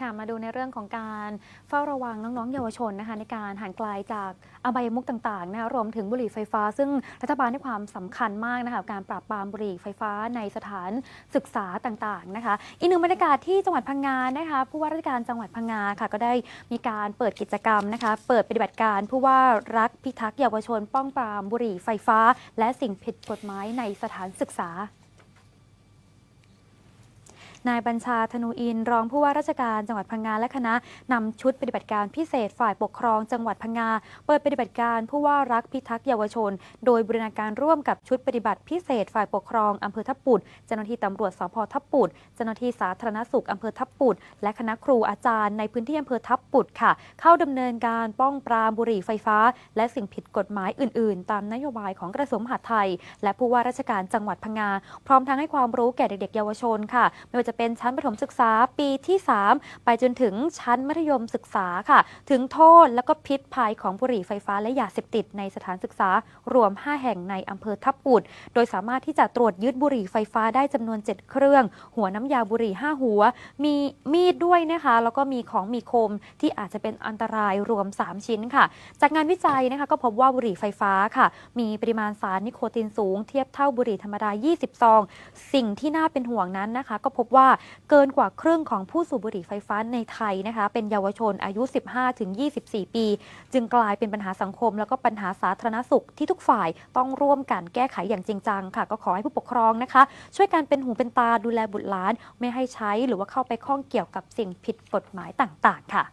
ค่ะมาดูในเรื่องของการเฝ้าระวังน้องๆ เยาวชนนะคะในการห่างไกลจากอบายมุกต่างๆนะคะรวมถึงบุหรี่ไฟฟ้า ซึ่งรัฐบาลให้ความสำคัญมากนะคะกับการปราบปรามบุหรี่ไฟฟ้าในสถานศึกษาต่างๆนะคะ อีกหนึ่งบรรยากาศที่จังหวัดพังงานะคะผู้ว่าราชการจังหวัดพังงาค่ะก็ได้มีการเปิดกิจกรรมนะคะ เปิดปฏิบัติการผู้ว่ารักพิทักษ์เยาวชนป้องปรามบุหรี่ไฟฟ้า และสิ่งผิดกฎหมายในสถานศึกษา นายบัญชาธนูอิน รองผู้ว่าราชการจังหวัดพังงาและคณะนำชุดปฏิบัติการพิเศษฝ่ายปกครองจังหวัดพังงาเปิดปฏิบัติการผู้ว่ารักพิทักษ์เยาวชน โดยบูรณาการร่วมกับชุดปฏิบัติพิเศษฝ่ายปกครองอำเภอทับปุดเจ้าหน้าที่ตำรวจสพทับปุดเจ้าหน้าที่สาธารณสุขอำเภอทับปุดและคณะครูอาจารย์ในพื้นที่อำเภอทับปุดค่ะ เข้าดำเนินการป้องปรามบุหรี่ไฟฟ้า และสิ่งผิดกฎหมายอื่น ๆ ตามนโยบายของกระทรวงมหาดไทย และผู้ว่าราชการจังหวัดพังงาพร้อมทั้งให้ความรู้แก่เด็กๆเยาวชนค่ะไม่ว่าจะเป็นชั้นประถมศึกษาปีที่ 3 ไปจนถึงชั้นมัธยมศึกษาค่ะ ถึงโทษและก็พิษภัยของบุหรี่ไฟฟ้าและยาเสพติดในสถานศึกษารวม 5 แห่งในอำเภอทับปุดโดยสามารถที่จะตรวจยึดบุหรี่ไฟฟ้าได้จำนวน 7 เครื่อง หัวน้ำยาบุหรี่ 5 หัว มีมีดด้วยนะคะ แล้วก็มีของมีคมที่อาจจะเป็นอันตรายรวม 3 ชิ้นค่ะ จากงานวิจัยนะคะก็พบว่าบุหรี่ไฟฟ้าค่ะ มีปริมาณสารนิโคตินสูงเทียบเท่าบุหรี่ธรรมดา 20 ซอง สิ่งที่น่าเป็นห่วงนั้นนะคะ ก็พบว่าว่าเกินกว่าครึ่งของผู้สูบบุหรี่ไฟฟ้าในไทยนะคะ เป็นเยาวชนอายุ 15-24 ปี จึงกลายเป็นปัญหาสังคม แล้วก็ปัญหาสาธารณสุขที่ทุกฝ่ายต้องร่วมกันแก้ไขอย่างจริงจังค่ะ ก็ขอให้ผู้ปกครองนะคะ ช่วยกันเป็นหูเป็นตาดูแลบุตรหลาน ไม่ให้ใช้หรือว่าเข้าไปข้องเกี่ยวกับสิ่งผิดกฎหมายต่าง ๆ ค่ะ